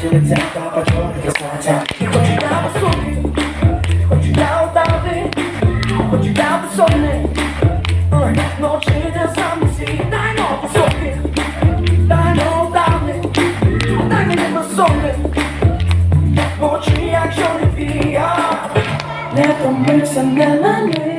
цілого поділиться, та почали хочу я високий, хочу я удати, хочу я високий. Ночі де сам світ, дай но високий, дай но удати, дай мені високий. Очі, якщо не вія, не втомився, не на них.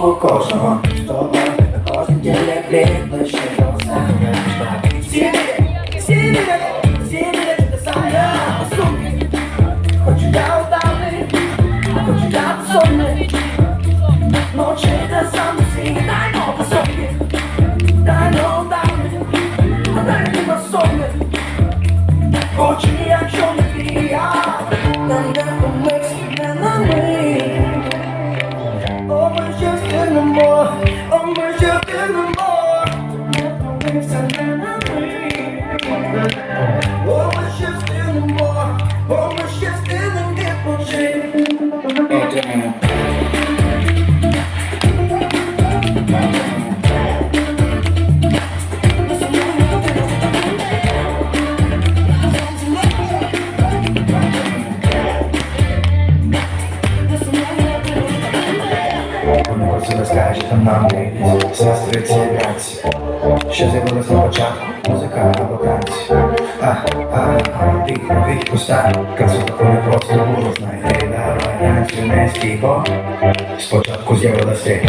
Руху кожного. З тобою на кожній ділі плід, лише сам я сумки. Хочу. Sometimes Вони просили там нам дивіться, сестри ці братці, що з'явилось на початку, музика або танці. А, а, а, ти, ти пуста, красота не просто було, знай, ей, давай, танцю не стій, спочатку з'явилась ти.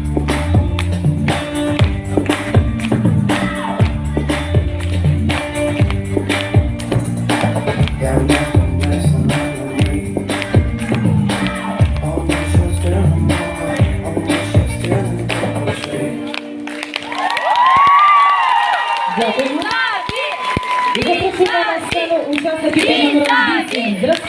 Já tem um. Diga pro Silvio mascando os seus aqui, tem um número de